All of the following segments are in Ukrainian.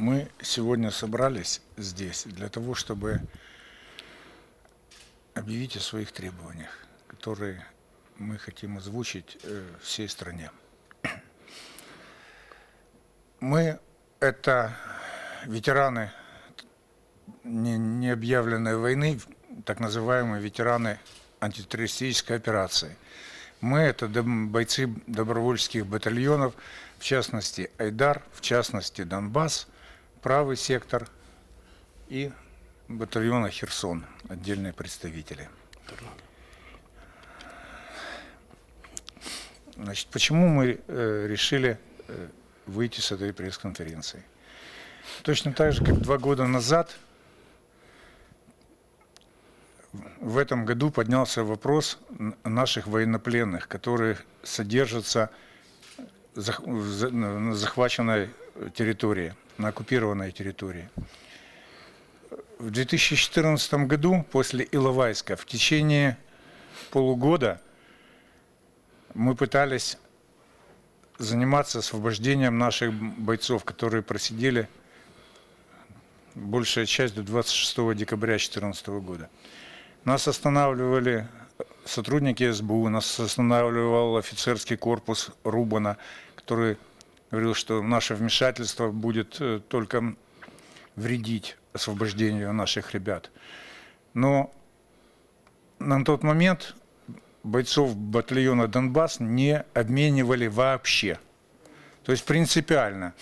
Мы сегодня собрались здесь для того, чтобы объявить о своих требованиях, которые мы хотим озвучить э, всей стране. Мы – это ветераны не, не объявленной войны, так называемые ветераны антитеррористической операции. Мы – это бойцы добровольческих батальонов, в частности Айдар, в частности Донбасс, правый сектор и батальона Херсон, отдельные представители. Значит, почему мы э, решили э, выйти с этой пресс-конференции? Точно так же, как два года назад, в этом году поднялся вопрос наших военнопленных, которые содержатся на захваченной территории, на оккупированной территории. В 2014 году, после Иловайска, в течение полугода мы пытались заниматься освобождением наших бойцов, которые просидели большая часть до 26 декабря 2014 года. Нас останавливали сотрудники СБУ, нас останавливал офицерский корпус Рубана, который говорил, что наше вмешательство будет э, только вредить освобождению наших ребят. Но на тот момент бойцов батальона Донбасс не обменивали вообще. То есть принципиально.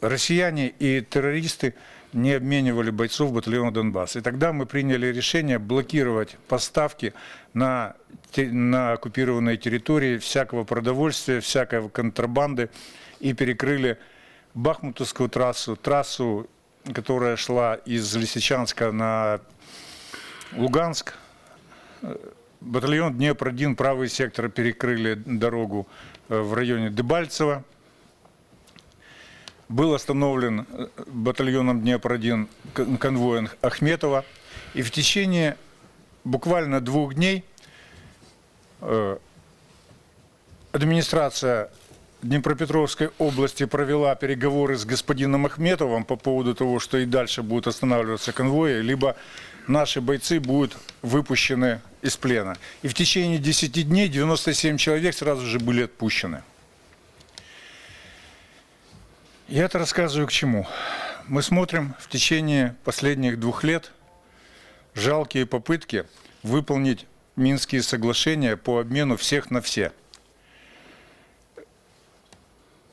Россияне и террористы не обменивали бойцов батальона Донбасс. И тогда мы приняли решение блокировать поставки на, на оккупированной территории всякого продовольствия, всякой контрабанды и перекрыли Бахмутовскую трассу, трассу, которая шла из Лисичанска на Луганск, Батальон Днепр-1, правый сектор, перекрыли дорогу э, в районе Дебальцева. Был остановлен э, батальоном Днепр-1 кон- конвоем Ахметова. И в течение буквально двух дней э, администрация Днепропетровской области провела переговоры с господином Ахметовым по поводу того, что и дальше будут останавливаться конвои, либо наши бойцы будут выпущены из плена. И в течение 10 дней 97 человек сразу же были отпущены. Я это рассказываю к чему? Мы смотрим в течение последних двух лет жалкие попытки выполнить Минские соглашения по обмену всех на все.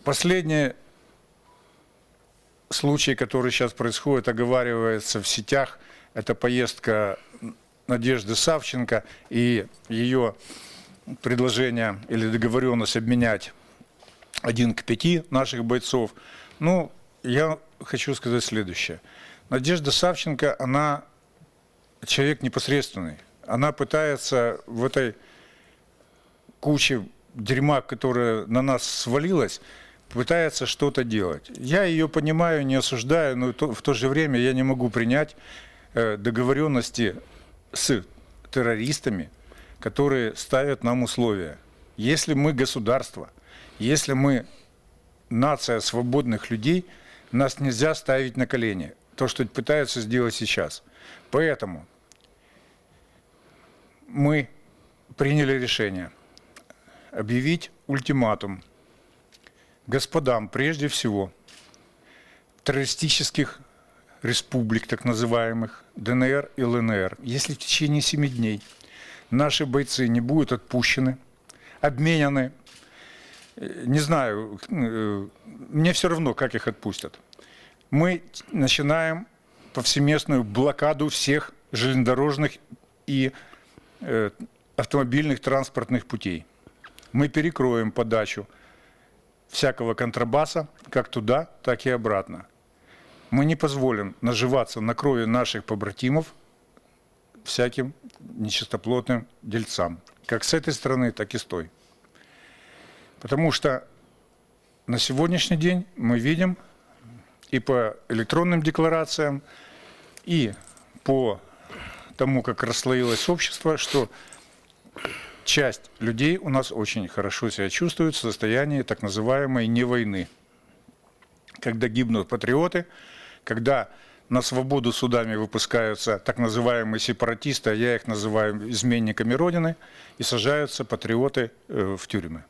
Последний случай, который сейчас происходит, оговаривается в сетях, это поездка Надежды Савченко и ее предложение или договоренность обменять один к пяти наших бойцов. Ну, я хочу сказать следующее. Надежда Савченко, она человек непосредственный. Она пытается в этой куче дерьма, которая на нас свалилась, пытается что-то делать. Я ее понимаю, не осуждаю, но в то же время я не могу принять э, договоренности с террористами, которые ставят нам условия. Если мы государство, если мы нация свободных людей, нас нельзя ставить на колени. То, что пытаются сделать сейчас. Поэтому мы приняли решение объявить ультиматум господам, прежде всего, террористических республик, так называемых, ДНР и ЛНР, если в течение семи дней наши бойцы не будут отпущены, обменены, не знаю, э, мне все равно, как их отпустят, мы начинаем повсеместную блокаду всех железнодорожных и э, автомобильных транспортных путей. Мы перекроем подачу всякого контрабаса как туда, так и обратно. Мы не позволим наживаться на крови наших побратимов всяким нечистоплотным дельцам, как с этой стороны, так и с той. Потому что на сегодняшний день мы видим и по электронным декларациям, и по тому, как расслоилось общество, что часть людей у нас очень хорошо себя чувствует в состоянии так называемой не войны. когда гибнут патриоты, когда на свободу судами выпускаются так называемые сепаратисты, а я их называю изменниками Родины, и сажаются патриоты э, в тюрьмы.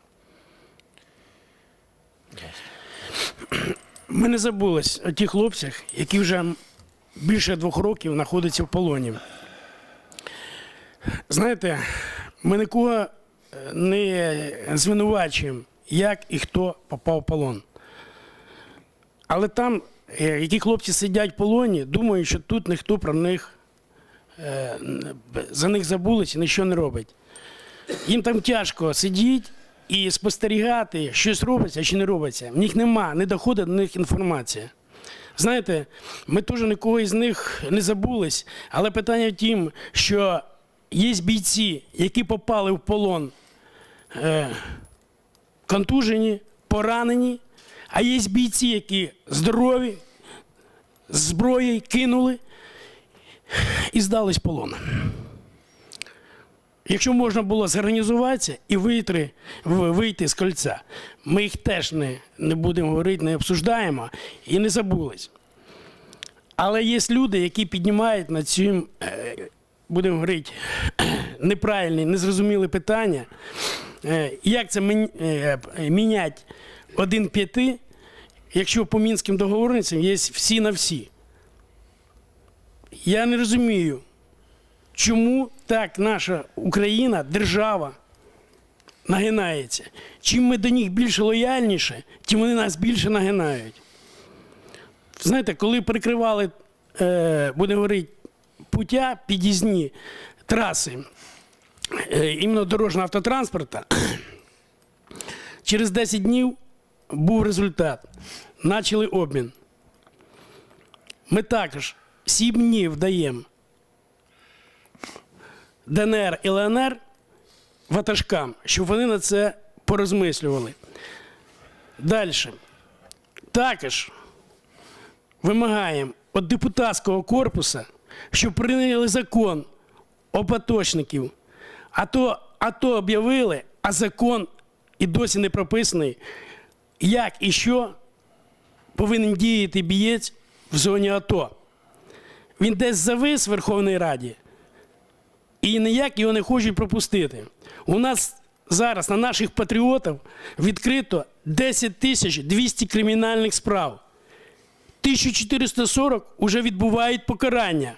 Ми не забулись о тих хлопцях, які вже більше двох років знаходяться в полоні. Знаєте, ми нікого е, не звинувачуємо, як і хто попав в полон. Але там, е, які хлопці сидять в полоні, думають, що тут ніхто про них е, за них забулись і нічого не робить. Їм там тяжко сидіти і спостерігати, щось робиться чи не робиться. В них нема, не доходить до них інформація. Знаєте, ми теж нікого із них не забулись, але питання в тім, що є бійці, які попали в полон е, контужені, поранені, а є бійці, які здорові, з зброєю кинули і здались полон. Якщо можна було зорганізуватися і вийти, вийти з кольця, ми їх теж не, не будемо говорити, не обсуждаємо і не забулись. Але є люди, які піднімають на цим, е, будемо говорити, неправильні, незрозумілі питання. Е, Як це е, міняти один п'яти, якщо по мінським договорницям є всі на всі? Я не розумію, чому так наша Україна, держава, нагинається. Чим ми до них більше лояльніше, тим вони нас більше нагинають. Знаєте, коли прикривали, е, будемо говорити, путя, під'їзні траси е, іменно дорожнього автотранспорту, через 10 днів був результат. Начали обмін. Ми також 7 днів даємо ДНР і ЛНР ватажкам, щоб вони на це порозмислювали. Далі. Також вимагаємо від депутатського корпусу, щоб прийняли закон опаточників. А то, а то об'явили, а закон і досі не прописаний, як і що повинен діяти бієць в зоні АТО. Він десь завис в Верховній Раді, і ніяк його не хочуть пропустити. У нас зараз на наших патріотів відкрито 10 тисяч 200 кримінальних справ. 1440 вже відбувають покарання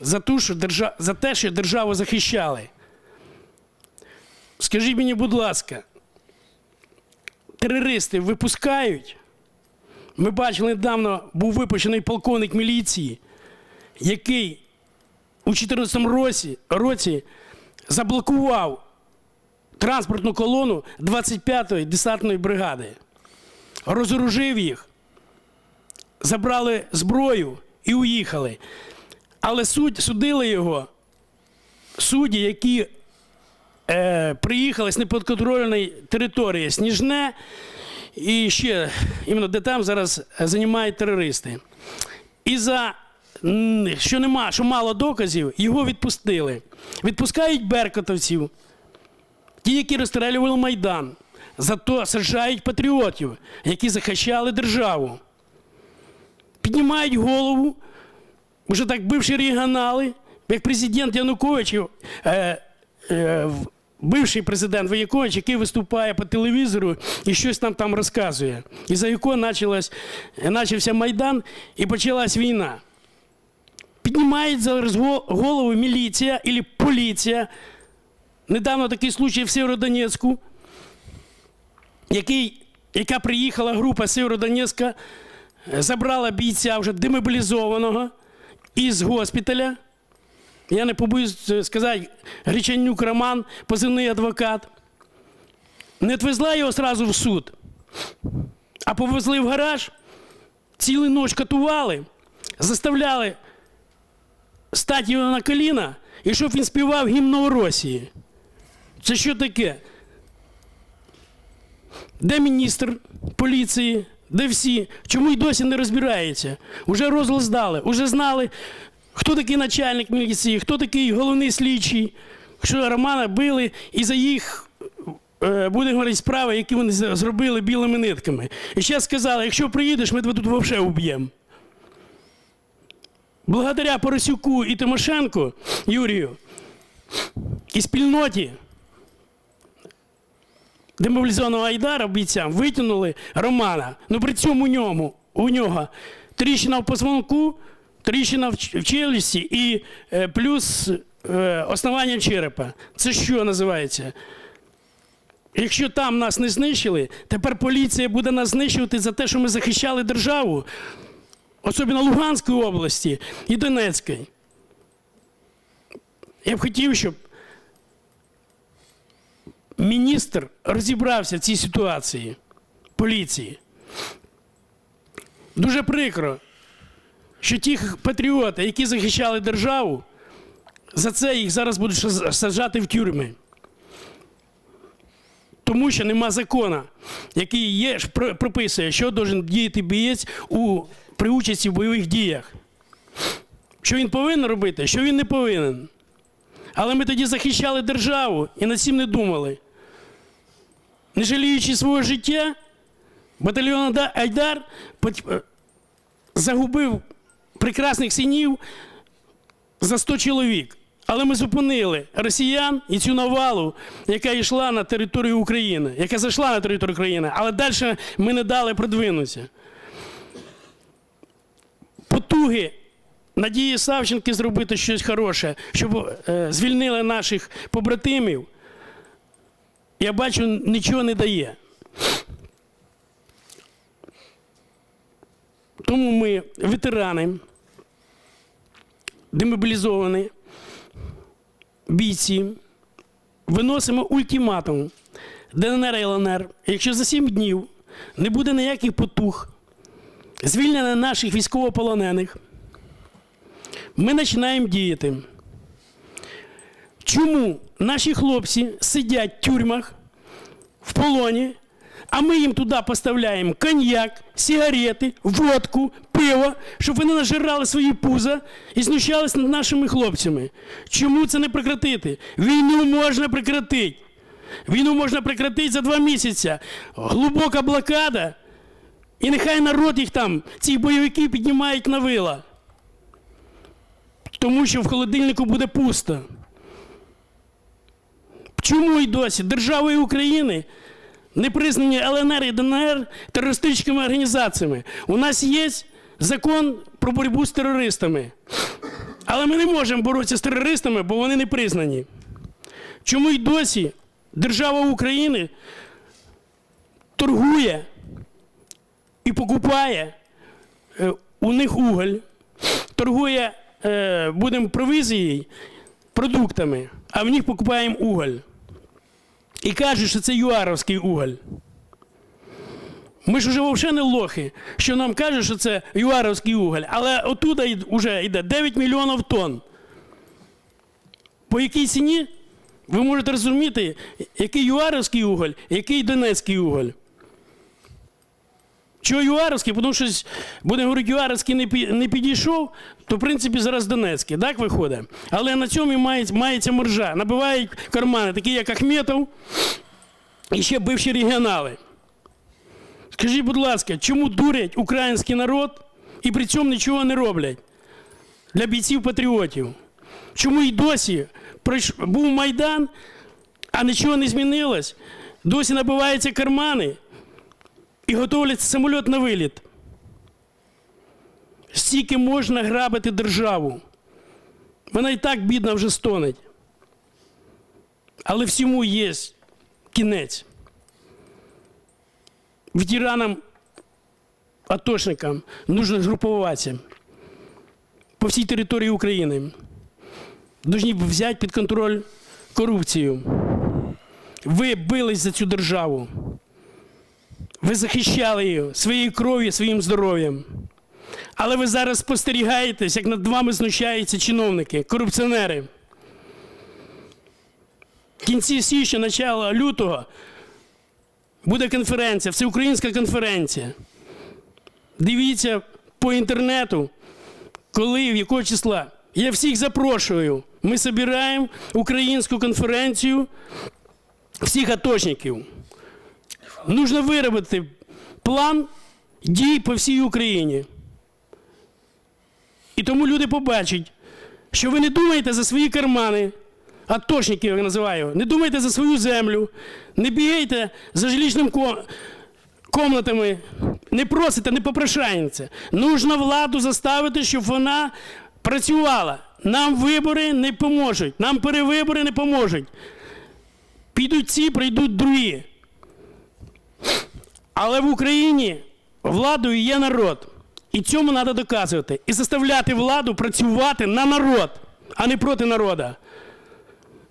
за, за те, що державу захищали. Скажіть мені, будь ласка, терористи випускають? Ми бачили недавно був випущений полковник міліції, який у 2014 році, році заблокував транспортну колону 25-ї десантної бригади, розоружив їх, забрали зброю і уїхали. Але суд, судили його судді, які е, приїхали з неподконтрольної території Сніжне і ще іменно де там зараз займають терористи. І за що нема, що мало доказів, його відпустили. Відпускають беркотовців, ті, які розстрілювали Майдан. Зато саджають патріотів, які захищали державу. Піднімають голову, вже так бивші регіонали, як президент Янукович, е, е, бивший президент Янукович, який виступає по телевізору і щось нам там розказує. І за якого почався Майдан і почалась війна. Піднімають зараз голову міліція або поліція. Недавно такий случай в Сєвєродонецьку, який, яка приїхала група Сєвєродонецька, е, забрала бійця вже демобілізованого із госпіталя. Я не побоюсь е, сказати, Гречанюк Роман, позивний адвокат. Не відвезла його одразу в суд, а повезли в гараж, цілу ніч катували, заставляли стати його на коліна, і щоб він співав гімн Росії. Це що таке? Де міністр поліції? Де всі? Чому й досі не розбирається? Уже розголос здали, уже знали, хто такий начальник міліції, хто такий головний слідчий, що Романа били і за їх е, будемо говорити справи, які вони зробили білими нитками. І ще сказали, якщо приїдеш, ми тебе тут взагалі уб'ємо. Благодаря Поросюку і Тимошенко Юрію і спільноті демобілізованого Айдара бійцям витягнули Романа. Ну при цьому у ньому у нього тріщина в позвонку, тріщина в челюсті і е, плюс е, основання черепа. Це що називається? Якщо там нас не знищили, тепер поліція буде нас знищувати за те, що ми захищали державу, особливо Луганської області і Донецької. Я б хотів, щоб міністр розібрався в цій ситуації поліції. Дуже прикро, що ті патріоти, які захищали державу, за це їх зараз будуть саджати в тюрми. Тому що нема закону, який є, прописує, що должен діяти бієць у, при участі в бойових діях. Що він повинен робити, що він не повинен. Але ми тоді захищали державу і над цим не думали. Не жаліючи свого життя, батальйон Айдар е, загубив прекрасних синів за 100 чоловік. Але ми зупинили росіян і цю навалу, яка йшла на територію України, яка зайшла на територію України, але далі ми не дали продвинутися. Потуги Надії Савченки зробити щось хороше, щоб е, звільнили наших побратимів, я бачу, нічого не дає. Тому ми, ветерани, демобілізовані, бійці, виносимо ультиматум ДНР і ЛНР. Якщо за 7 днів не буде ніяких потуг, звільнення наших військовополонених, ми починаємо діяти. Чому наші хлопці сидять в тюрмах в полоні, а ми їм туди поставляємо коньяк, сигарети, водку, пиво, щоб вони нажирали свої пуза і знущалися над нашими хлопцями. Чому це не прекратити? Війну можна прекратити. Війну можна прекратити за два місяці. Глибока блокада, і нехай народ їх там, ці бойовики піднімають на вила. Тому що в холодильнику буде пусто. Чому і досі державою України не признані ЛНР і ДНР терористичними організаціями? У нас є закон про боротьбу з терористами. Але ми не можемо боротися з терористами, бо вони не признані. Чому й досі держава України торгує і покупає е, у них уголь, торгує, е, будемо провізією, продуктами, а в них покупаємо уголь. І кажуть, що це юаровський уголь. Ми ж вже взагалі не лохи, що нам кажуть, що це юаровський уголь, але отуда вже йде 9 мільйонів тонн. По якій ціні ви можете розуміти, який юаровський уголь, який донецький уголь. Чого Юаровський? Тому що, будемо говорити, Юаровський не, не підійшов, то в принципі зараз Донецький, так виходить. Але на цьому мається, мається моржа. Набивають кармани, такі як Ахметов і ще бивші регіонали. Скажіть, будь ласка, чому дурять український народ і при цьому нічого не роблять для бійців-патріотів? Чому й досі був Майдан, а нічого не змінилось? Досі набиваються кармани і готовлять самоліт на виліт. Стільки можна грабити державу. Вона і так бідна вже стонеть. Але всьому є кінець. Ветеранам, атошникам нужно групуватися по всій території України. Должні взяти під контроль корупцію. Ви бились за цю державу. Ви захищали її своєю кров'ю, своїм здоров'ям. Але ви зараз спостерігаєтесь, як над вами знущаються чиновники, корупціонери. В кінці січня, начало лютого буде конференція, всеукраїнська конференція. Дивіться по інтернету, коли, в якого числа. Я всіх запрошую. Ми збираємо українську конференцію всіх аточників. Нужно виробити план дій по всій Україні. І тому люди побачать, що ви не думаєте за свої кармани, атошників, я називаю, не думаєте за свою землю, не бігаєте за жилищним ко- комнатами, не просите, не попрошаєте. Нужно владу заставити, щоб вона працювала. Нам вибори не поможуть, нам перевибори не поможуть. Підуть ці, прийдуть другі. Але в Україні владою є народ. І цьому треба доказувати. І заставляти владу працювати на народ, а не проти народу.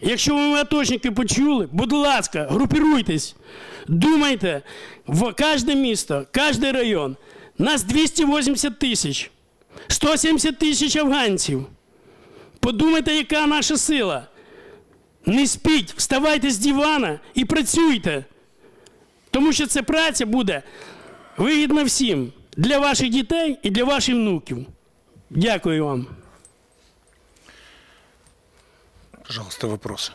Якщо ви мене аточники почули, будь ласка, групіруйтесь. Думайте, в кожне місто, кожен район. Нас 280 тисяч, 170 тисяч афганців. Подумайте, яка наша сила. Не спіть, вставайте з дивана і працюйте. Тому що ця праця буде вигідна всім для ваших дітей і для ваших внуків. Дякую вам. Пожалуйста, вопросы.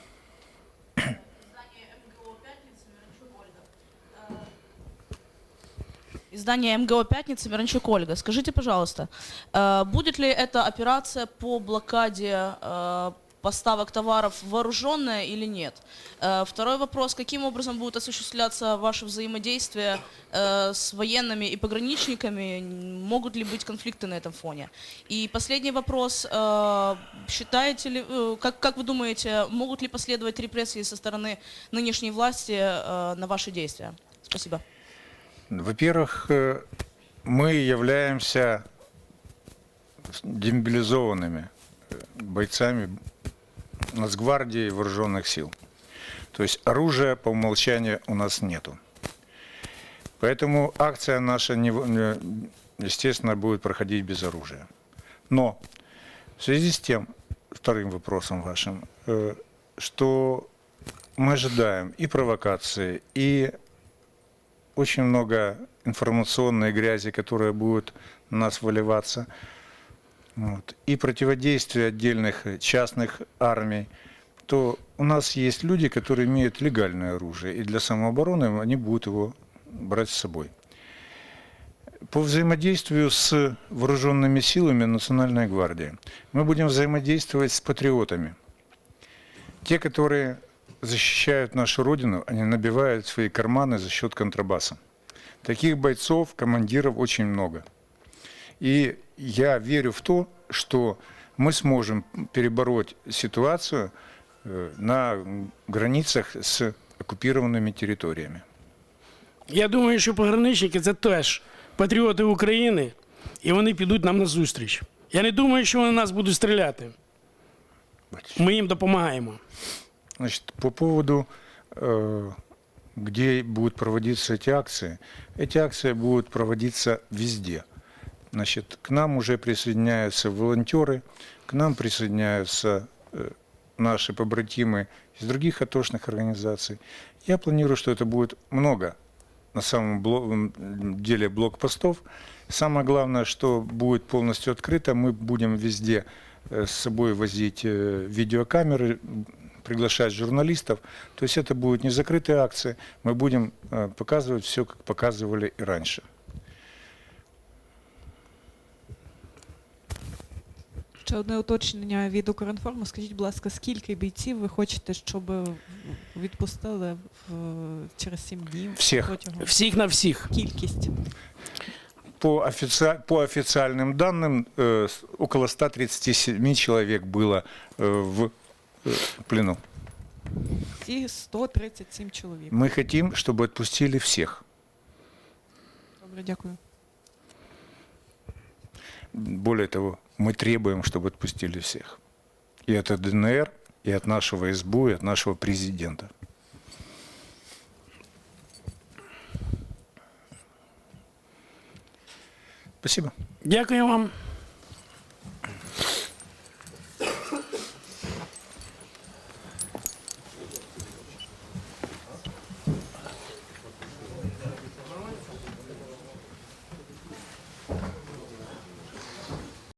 Издание МГО «Пятница», Миранчук Ольга. Скажите, пожалуйста, э, будет ли эта операция по блокаде э, поставок товаров вооруженная или нет? Э, Второй вопрос, каким образом будет осуществляться ваше взаимодействие э, с военными и пограничниками? Могут ли быть конфликты на этом фоне? И последний вопрос, э, считаете ли, как, как вы думаете, могут ли последовать репрессии со стороны нынешней власти на ваши действия? Спасибо. Во-первых, мы являемся демобилизованными бойцами Нацгвардии вооруженных сил. То есть оружия по умолчанию у нас нету. Поэтому акция наша, не- естественно, будет проходить без оружия. Но в связи с тем, вторым вопросом вашим, э, что мы ожидаем и провокации, и очень много информационной грязи, которая будет на нас выливаться. Вот. И противодействие отдельных э, частных армий, то у нас есть люди, которые имеют легальное оружие, и для самообороны они будут его брать с собой. По взаимодействию с вооруженными силами Национальной гвардии мы будем взаимодействовать с патриотами. Те, которые защищают нашу родину, они набивают свои карманы за счет контрабаса. Таких бойцов, командиров очень много. И я верю в то, что мы сможем перебороть ситуацию э, на границах с оккупированными территориями. Я думаю, що пограничники це теж патріоти України, і вони підуть нам на зустріч. Я не думаю, що вони нас будуть стріляти. Батюшка. Ми їм допомагаємо. Значит, по поводу, э, где будут проводиться эти акции, эти акции будут проводиться везде. Значит, к нам уже присоединяются волонтеры, к нам присоединяются э, наши побратимы из других атошных организаций. Я планирую, что это будет много на самом деле блокпостов. Самое главное, что будет полностью открыто, мы будем везде э, с собой возить э, видеокамеры, приглашать журналистов. То есть это будет не закрытая акция, мы будем показывать все, как показывали и раньше. Ще одне уточнення від Укрінформу. Скажіть, будь ласка, скільки бійців ви хочете, щоб відпустили в, через 7 днів Всіх. протягом? Всіх на всіх. Кількість. По, офици- по официальным данным, э, с- около 137 человек было э, в э, плену. Ці 137 чоловік. Мы хотим, чтобы отпустили всех. Добре, дякую. Более того, мы требуем, чтобы отпустили всех. И от ДНР, и от нашего СБУ, и от нашего президента. Спасибо. Дякую вам.